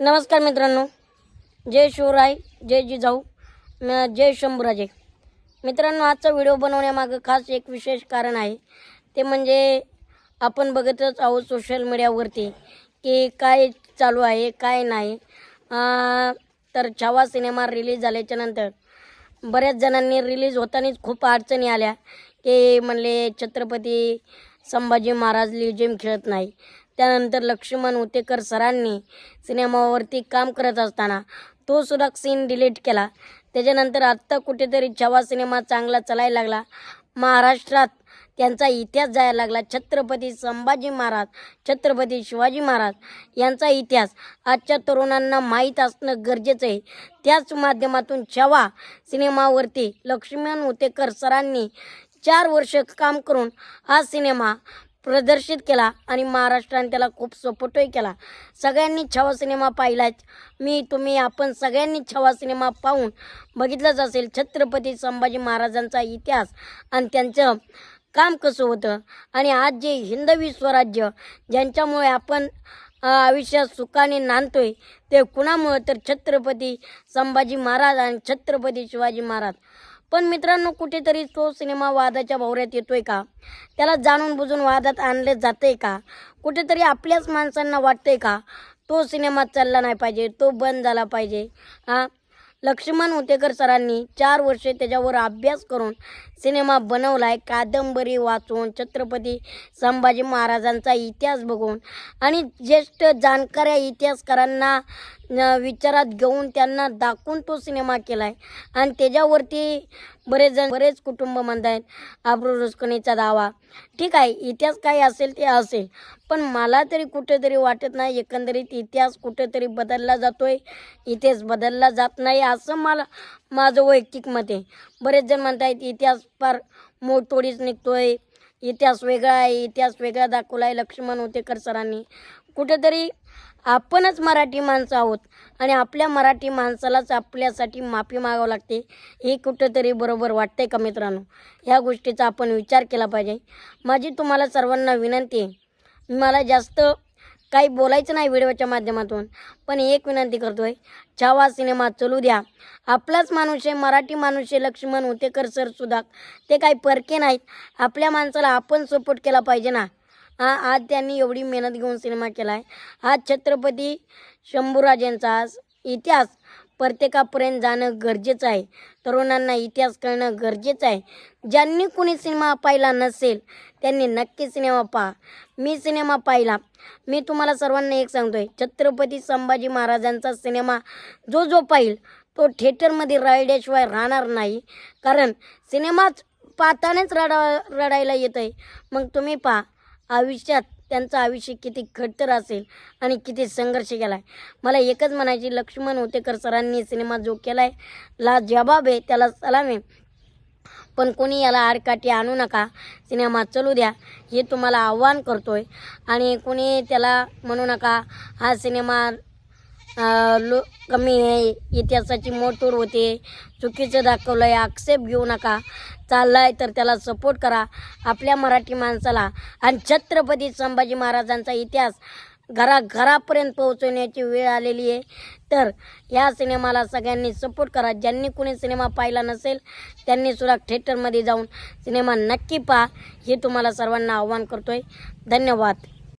नमस्कार मित्रांनो. जय शिवराय जय जिजाऊ जय शंभूराजे. मित्रांनो आजचा व्हिडिओ बनवण्यामागं खास एक विशेष कारण आहे. ते म्हणजे आपण बघतच आहोत सोशल मीडियावरती की काय चालू आहे काय नाही. तर छावा सिनेमा रिलीज झाल्याच्यानंतर बऱ्याच जणांनी रिलीज होतानाच खूप अडचणी आल्या की म्हणले छत्रपती संभाजी महाराज लिजिम खेळत नाही. त्यानंतर लक्ष्मण उतेकर सरांनी सिनेमावरती काम करत असताना तो सुद्धा सीन डिलीट केला. त्याच्यानंतर आत्ता कुठेतरी छवा सिनेमा चांगला चालायला लागला महाराष्ट्रात त्यांचा इतिहास जायला लागला. छत्रपती संभाजी महाराज छत्रपती शिवाजी महाराज यांचा इतिहास आजच्या तरुणांना माहीत असणं गरजेचं आहे. त्याच माध्यमातून छवा सिनेमावरती लक्ष्मण उतेकर सरांनी चार वर्ष काम करून हा सिनेमा प्रदर्शित केला आणि महाराष्ट्राने त्याला खूप सपोर्टही केला. सगळ्यांनी छवा सिनेमा पाहिलाच मी तुम्ही आपण सगळ्यांनी छवा सिनेमा पाहून बघितलंच असेल छत्रपती संभाजी महाराजांचा इतिहास आणि त्यांचं काम कसं होतं. आणि आज जे हिंदवी स्वराज्य ज्यांच्यामुळे आपण आयुष्यात सुखाने नांदतोय ते कुणामुळं तर छत्रपती संभाजी महाराज आणि छत्रपती शिवाजी महाराज. पण मित्रांनो कुठेतरी तो सिनेमा वादाच्या भोवऱ्यात येतोय का? त्याला जाणून बुजून वादात आणले जाते का? कुठेतरी आपल्याच माणसांना वाटतंय का? तो सिनेमा चालला नाही पाहिजे तो बंद झाला पाहिजे. हां? लक्ष्मण उतेकर सरांनी चार वर्षे त्याच्यावर अभ्यास करून सिनेमा बनवला आहे कादंबरी वाचून छत्रपती संभाजी महाराजांचा इतिहास बघून आणि ज्येष्ठ जाणकाऱ्या इतिहासकारांना विचारात घेऊन त्यांना दाखवून तो सिनेमा केला आहे आणि त्याच्यावरती बरेच जण बरेच कुटुंब म्हणतायत आब्रू रुसकणीचा दावा. ठीक आहे इतिहास काय असेल ते असेल पण मला तरी कुठेतरी वाटत नाही एकंदरीत इतिहास कुठेतरी बदलला जातोय. इतिहास बदलला जात नाही असं मला माझं वैयक्तिक मत आहे. बरेच जण म्हणतायत इतिहास फार मोडतोडीच निघतोय. इतिहास वेगळा आहे इतिहास वेगळा दाखवला आहे लक्ष्मण होतेकर सरांनी. कुठेतरी आपणच मराठी माणसं आहोत आणि आपल्या मराठी माणसालाच आपल्यासाठी माफी मागावं लागते हे कुठंतरी बरोबर वाटतंय का मित्रांनो? ह्या गोष्टीचा आपण विचार केला पाहिजे. माझी तुम्हाला सर्वांना विनंती आहे. मला जास्त काही बोलायचं नाही व्हिडिओच्या माध्यमातून पण एक विनंती करतोय. छावा सिनेमा चलू द्या. आपलाच माणूस आहे मराठी माणूस आहे लक्ष्मण उतेकर सरसुद्धा ते काही परके नाहीत. आपल्या माणसाला आपण सपोर्ट केला पाहिजे ना. हा आज त्यांनी एवढी मेहनत घेऊन सिनेमा केला आहे आज छत्रपती शंभूराजांचा इतिहास प्रत्येकापर्यंत जाणं गरजेचं आहे. तरुणांना इतिहास कळणं गरजेचं आहे. ज्यांनी कोणी सिनेमा पाहिला नसेल त्यांनी नक्की सिनेमा पहा. मी सिनेमा पाहिला. मी तुम्हाला सर्वांना एक सांगतोय. छत्रपती संभाजी महाराजांचा सिनेमा जो जो पाहिल तो थिएटरमध्ये रडल्याशिवाय राहणार नाही. कारण सिनेमाच पाहतानाच रडा रडायला येत आहे मग तुम्ही पहा. आयुष्यात त्यांचं आयुष्य किती खडतर असेल आणि किती संघर्ष केला आहे मला एकच म्हणायची लक्ष्मण होतेकर सरांनी सिनेमा जो केला आहे ला जबाब आहे त्याला सलाम आहे. पण कोणी याला आडकाठी आणू नका सिनेमा चलू द्या हे तुम्हाला आव्हान करतोय. आणि कोणी त्याला म्हणू नका हा सिनेमा लो कमी आहे. इतिहासाची मोडतोड होते. चुकीचं दाखवलं आहे आक्षेप घेऊ नका. चाललाय तर त्याला सपोर्ट करा. आपल्या मराठी माणसाला आणि छत्रपती संभाजी महाराजांचा इतिहास घराघरापर्यंत पोहोचवण्याची वेळ आलेली आहे. तर या सिनेमाला सगळ्यांनी सपोर्ट करा. ज्यांनी कोणी सिनेमा पाहिला नसेल त्यांनी सुद्धा थिएटरमध्ये जाऊन सिनेमा नक्की पहा. हे तुम्हाला सर्वांना आव्हान करतोय. धन्यवाद.